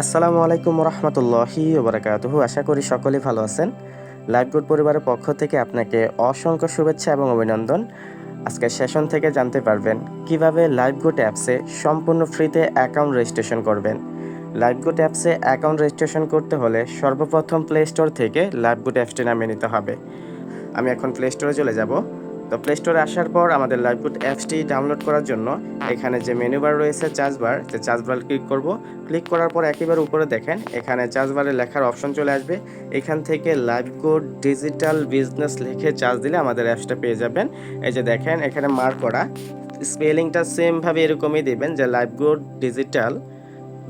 আসসালামু আলাইকুম রহমতুল্লাহি ওবরাকাতুহু। আশা করি সকলেই ভালো আছেন। লাইফ গুড পরিবারের পক্ষ থেকে আপনাকে অসংখ্য শুভেচ্ছা এবং অভিনন্দন। আজকের সেশন থেকে জানতে পারবেন কীভাবে লাইফ গুড অ্যাপসে সম্পূর্ণ ফ্রিতে অ্যাকাউন্ট রেজিস্ট্রেশন করবেন। লাইফ গুড অ্যাপসে অ্যাকাউন্ট রেজিস্ট্রেশন করতে হলে সর্বপ্রথম প্লে স্টোর থেকে লাইফ গুড অ্যাপসটি নামিয়ে নিতে হবে। আমি এখন প্লে স্টোরে চলে যাব। তো প্লে স্টোরে আসার পর আমাদের লাইভগুড অ্যাপসটি ডাউনলোড করার জন্য এখানে যে মেনু বার রয়েছে চার্জ বার যে চার্জ বার ক্লিক করব ক্লিক করার পর একেবারে উপরে দেখেন, এখানে চার্জ বারে লেখার অপশন চলে আসবে। এখান থেকে লাইভগুড ডিজিটাল বিজনেস লিখে চার্জ দিলে আমাদের অ্যাপসটা পেয়ে যাবেন। এই যে দেখেন, এখানে মার্ক করা। স্পেলিংটা সেমভাবে এরকমই দেবেন যে লাইভগুড ডিজিটাল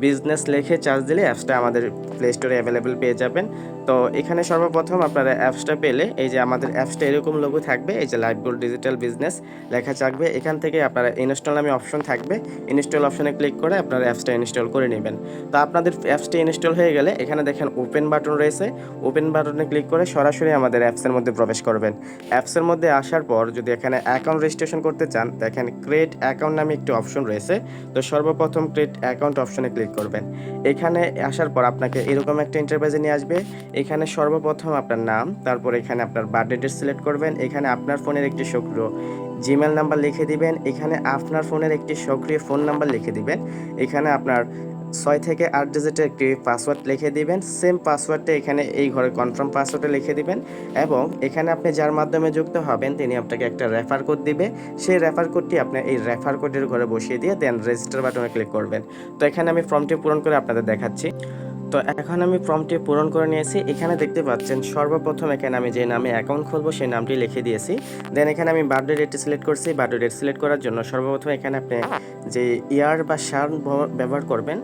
বিজনেস লিখে চার্জ দিলে অ্যাপসটা আমাদের প্লে স্টোরে অ্যাভেলেবেল পেয়ে যাবেন। তো এখানে সর্বপ্রথম আপনারা অ্যাপসটা পেলে এই যে আমাদের অ্যাপসটা এরকম লোগো থাকবে, এই যে লাইভ গোল্ড ডিজিটাল বিজনেস লেখা থাকবে। এখান থেকে আপনারা ইনস্টল নামে অপশন থাকবে। ইনস্টল অপশনে ক্লিক করে আপনারা অ্যাপসটা ইনস্টল করে নেবেন। তো আপনাদের অ্যাপসটা ইনস্টল হয়ে গেলে এখানে দেখেন ওপেন বাটন রয়েছে। ওপেন বাটনে ক্লিক করে সরাসরি আমাদের অ্যাপসের মধ্যে প্রবেশ করবেন। অ্যাপসের মধ্যে আসার পর যদি এখানে অ্যাকাউন্ট রেজিস্ট্রেশন করতে চান, দেখেন ক্রিয়েট অ্যাকাউন্ট নামে একটি অপশন রয়েছে। তো সর্বপ্রথম ক্রিয়েট অ্যাকাউন্ট অপশনে ক্লিক করবেন। এখানে আসার পর আপনাকে এরকম একটা ইন্টারপ্রাইজে নিয়ে আসবে। এখানে সর্বপ্রথম আপনার নাম, তারপর এখানে আপনার বার্থডে ডেট সিলেক্ট করবেন। এখানে আপনার ফোনের একটি সক্রিয় জিমেল নাম্বার লিখে দিবেন। এখানে আপনার ফোনের একটি সক্রিয় ফোন নাম্বার লিখে দিবেন। এখানে আপনার ছয় থেকে আট ডিজিটের একটি পাসওয়ার্ড লিখে দিবেন। সেম পাসওয়ার্ডটা এখানে এই ঘরে কনফার্ম পাসওয়ার্ডে লিখে দিবেন এবং এখানে আপনি যার মাধ্যমে যুক্ত হবেন, তিনি আপনাকে একটা রেফার কোড দিবে। সেই রেফার কোডটি আপনি এই রেফার কোডের ঘরে বসিয়ে দিয়ে দেন রেজিস্টার বাটনে ক্লিক করবেন। তো এখানে আমি ফর্মটি পূরণ করে আপনাদের দেখাচ্ছি। তো এখন আমি ফর্মটি পূরণ করে নিয়েছি। এখানে দেখতে পাচ্ছেন সর্বপ্রথম এখানে আমি যে নামে অ্যাকাউন্ট খুলবো, সেই নামটি লিখে দিয়েছি। দেন এখানে আমি বার্থডে ডেটটি সিলেক্ট করছি। বার্থডে ডেট সিলেক্ট করার জন্য সর্বপ্রথম এখানে আপনি যে ইয়ার বা সাল ব্যবহার করবেন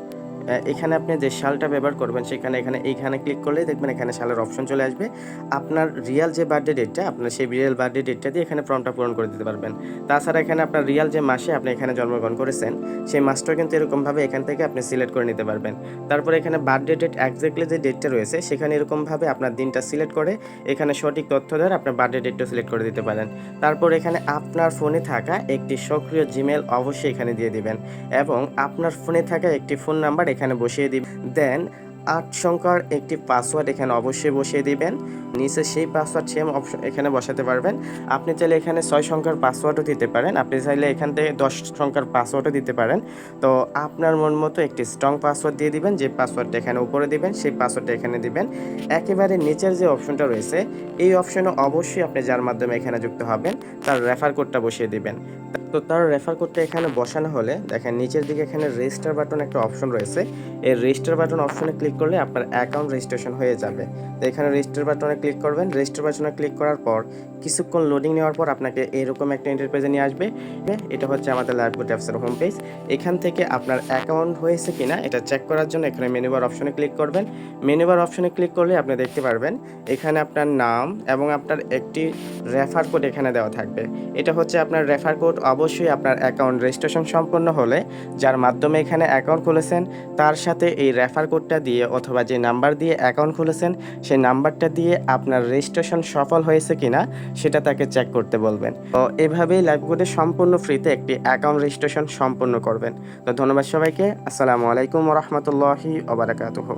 এখানে আপনি যে শালটা ব্যবহার করবেন, সেখানে এখানে, এইখানে ক্লিক করলেই দেখবেন এখানে শালের অপশন চলে আসবে। আপনার রিয়াল যে বার্থডে ডেটটা আপনার সেই রিয়াল বার্থডে ডেটটা দিয়ে এখানে ফর্মটা পূরণ করে দিতে পারবেন। তাছাড়া এখানে আপনার রিয়াল যে মাসে আপনি এখানে জন্মগ্রহণ করেছেন, সেই মাসটাও কিন্তু এরকমভাবে এখান থেকে আপনি সিলেক্ট করে নিতে পারবেন। তারপরে এখানে বার্থডে ডেট একজাক্টলি যে ডেটটা রয়েছে, সেখানে এরকমভাবে আপনার দিনটা সিলেক্ট করে, এখানে সঠিক তথ্য দেওয়ার আপনার বার্থডে ডেটটা সিলেক্ট করে দিতে পারেন। তারপর এখানে আপনার ফোনে থাকা একটি সক্রিয় জিমেল অবশ্যই এখানে দিয়ে দিবেন। এবং আপনার ফোনে থাকা একটি ফোন নাম্বার এখানে বসিয়ে দিবেন দেন আট সংখ্যার একটি পাসওয়ার্ড এখানে অবশ্যই বসিয়ে দিবেন। নিচে সেই পাসওয়ার্ড সেম অপশন এখানে বসাতে পারবেন। আপনি চাইলে এখানে ছয় সংখ্যার পাসওয়ার্ডও দিতে পারেন। আপনি চাইলে এখান থেকে দশ সংখ্যার পাসওয়ার্ডও দিতে পারেন। তো আপনার মন মতো একটি স্ট্রং পাসওয়ার্ড দিয়ে দিবেন, যে পাসওয়ার্ডটা এখানে উপরে দিবেন, সেই পাসওয়ার্ডটা এখানে দিবেন। একেবারে নিচের যে অপশনটা রয়েছে, এই অপশনে অবশ্যই আপনি যার মাধ্যমে এখানে যুক্ত হবেন, তার রেফার কোডটা বসিয়ে দিবেন। তো তার রেফার কোডটা এখানে বসানো হলে, দেখেন নিচের দিকে এখানে রেজিস্টার বাটন একটা অপশন রয়েছে। এই রেজিস্টার বাটন অপশনে ক্লিক করলে আপনার অ্যাকাউন্ট রেজিস্ট্রেশন হয়ে যাবে। তো এখানে রেজিস্টার বাটনে ক্লিক করবেন। রেজিস্টার বাটনে ক্লিক করার পর কিছুক্ষণ লোডিং নেওয়ার পর আপনাকে এরকম একটা ইন্টারপেজে নিয়ে আসবে। এটা হচ্ছে আমাদের লাইভগুড অ্যাপসের হোম পেজ এখান থেকে আপনার অ্যাকাউন্ট হয়েছে কিনা এটা চেক করার জন্য এখানে মেনুবার অপশনে ক্লিক করবেন। মেনুবার অপশনে ক্লিক করলে আপনি দেখতে পারবেন, এখানে আপনার নাম এবং আপনার একটি রেফার কোড এখানে দেওয়া থাকবে। এটা হচ্ছে আপনার রেফার কোড অবশ্যই আপনার অ্যাকাউন্ট রেজিস্ট্রেশন সম্পন্ন হলে, যার মাধ্যমে এখানে অ্যাকাউন্ট খুলেছেন, তার সাথে এই রেফার কোডটা দিয়ে অথবা যে নাম্বার দিয়ে অ্যাকাউন্ট খুলেছেন, সেই নাম্বারটা দিয়ে আপনার রেজিস্ট্রেশন সফল হয়েছে কিনা, সেটা তাকে চেক করতে বলবেন। তো এভাবেই লাইভগুডে সম্পূর্ণ ফ্রিতে একটি অ্যাকাউন্ট রেজিস্ট্রেশন সম্পূর্ণ করবেন। তো ধন্যবাদ সবাইকে। আসসালামু আলাইকুম রহমতুল্লাহি ওবরাকাতুহ